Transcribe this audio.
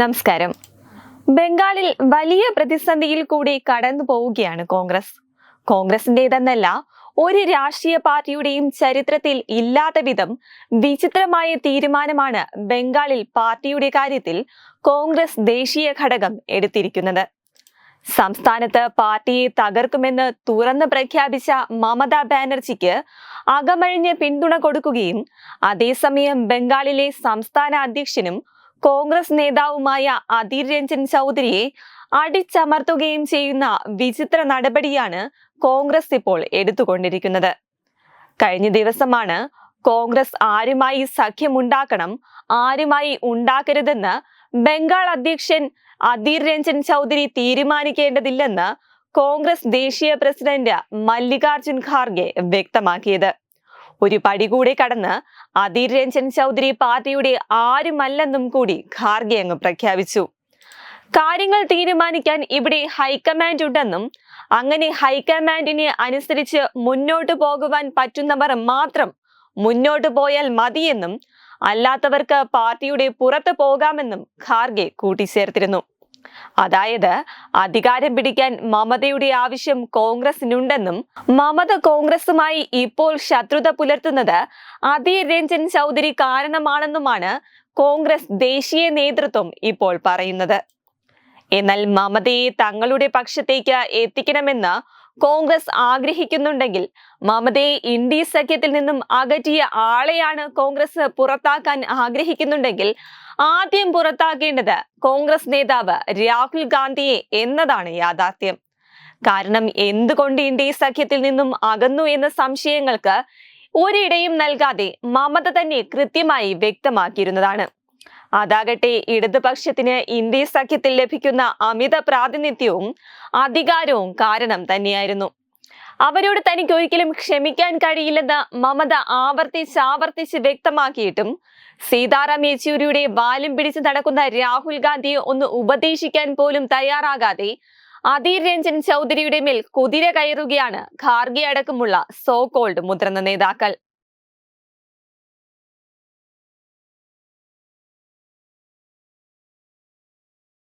നമസ്കാരം. ബംഗാളിൽ വലിയ പ്രതിസന്ധിയിൽ കൂടി കടന്നു പോവുകയാണ് കോൺഗ്രസ്. കോൺഗ്രസിന്റേതെന്നല്ല ഒരു രാഷ്ട്രീയ പാർട്ടിയുടെയും ചരിത്രത്തിൽ ഇല്ലാത്ത വിധം വിചിത്രമായ തീരുമാനമാണ് ബംഗാളിൽ പാർട്ടിയുടെ കാര്യത്തിൽ കോൺഗ്രസ് ദേശീയ ഘടകം എടുത്തിരിക്കുന്നത്. സംസ്ഥാനത്ത് പാർട്ടിയെ തകർക്കുമെന്ന് തുറന്ന് പ്രഖ്യാപിച്ച മമതാ ബാനർജിക്ക് അകമഴിഞ്ഞ് പിന്തുണ കൊടുക്കുകയും അതേസമയം ബംഗാളിലെ സംസ്ഥാന അധ്യക്ഷനും കോൺഗ്രസ് നേതാവുമായ അധീർ രഞ്ജൻ ചൗധരിയെ അടിച്ചമർത്തുകയും ചെയ്യുന്ന വിചിത്ര നടപടിയാണ് കോൺഗ്രസ് ഇപ്പോൾ എടുത്തുകൊണ്ടിരിക്കുന്നത്. കഴിഞ്ഞ ദിവസമാണ് കോൺഗ്രസ് ആരുമായി സഖ്യമുണ്ടാക്കണം ആരുമായി ഉണ്ടാക്കരുതെന്ന് ബംഗാൾ അധ്യക്ഷൻ അധീർ രഞ്ജൻ ചൗധരി തീരുമാനിക്കേണ്ടതില്ലെന്ന് കോൺഗ്രസ് ദേശീയ പ്രസിഡന്റ് മല്ലികാർജുൻ ഖാർഗെ വ്യക്തമാക്കിയത്. ഒരു പടി കൂടി കടന്ന് അധീർ രഞ്ജൻ ചൗധരി പാർട്ടിയുടെ ആരുമല്ലെന്നും കൂടി ഖാർഗെ അങ്ങ് പ്രഖ്യാപിച്ചു. കാര്യങ്ങൾ തീരുമാനിക്കാൻ ഇവിടെ ഹൈക്കമാൻഡ് ഉണ്ടെന്നും അങ്ങനെ ഹൈക്കമാൻഡിനെ അനുസരിച്ച് മുന്നോട്ട് പോകുവാൻ പറ്റുന്നവർ മാത്രം മുന്നോട്ട് പോയാൽ മതിയെന്നും അല്ലാത്തവർക്ക് പാർട്ടിയുടെ പുറത്ത് പോകാമെന്നും ഖാർഗെ കൂട്ടിച്ചേർത്തിരുന്നു. അതായത് അധികാരം പിടിക്കാൻ മമതയുടെ ആവശ്യം കോൺഗ്രസിനുണ്ടെന്നും മമത കോൺഗ്രസുമായി ഇപ്പോൾ ശത്രുത പുലർത്തുന്നത് അധീർ രഞ്ജൻ ചൗധരി കാരണമാണെന്നുമാണ് കോൺഗ്രസ് ദേശീയ നേതൃത്വം ഇപ്പോൾ പറയുന്നത്. എന്നാൽ മമതയെ തങ്ങളുടെ പക്ഷത്തേക്ക് എത്തിക്കണമെന്ന് കോൺഗ്രസ് ആഗ്രഹിക്കുന്നുണ്ടെങ്കിൽ മമതയെ ഇന്ത്യ സഖ്യത്തിൽ നിന്നും അകറ്റിയ ആളെയാണ് കോൺഗ്രസ് പുറത്താക്കാൻ ആഗ്രഹിക്കുന്നുണ്ടെങ്കിൽ ആദ്യം പുറത്താക്കേണ്ടത് കോൺഗ്രസ് നേതാവ് രാഹുൽ ഗാന്ധിയെ എന്നതാണ് യാഥാർത്ഥ്യം. കാരണം എന്തുകൊണ്ട് ഇന്ത്യ സഖ്യത്തിൽ നിന്നും അകന്നു എന്ന സംശയങ്ങൾക്ക് ഒരിടയും നൽകാതെ മമത തന്നെ കൃത്യമായി വ്യക്തമാക്കിയിരുന്നതാണ്. അതാകട്ടെ ഇടതുപക്ഷത്തിന് ഇന്ത്യ സഖ്യത്തിൽ ലഭിക്കുന്ന അമിത പ്രാതിനിധ്യവും അധികാരവും കാരണം തന്നെയായിരുന്നു. അവരോട് തനിക്ക് ഒരിക്കലും ക്ഷമിക്കാൻ കഴിയില്ലെന്ന് മമത ആവർത്തിച്ച് ആവർത്തിച്ച് വ്യക്തമാക്കിയിട്ടും സീതാറാം യെച്ചൂരിയുടെ വാലും പിടിച്ച് നടക്കുന്ന രാഹുൽ ഗാന്ധിയെ ഒന്ന് ഉപദേശിക്കാൻ പോലും തയ്യാറാകാതെ അധീർ രഞ്ജൻ ചൗധരിയുടെ മേൽ കുതിര കയറുകയാണ് ഖാർഗെ അടക്കമുള്ള സോ കോൾഡ് മുതിർന്ന നേതാക്കൾ.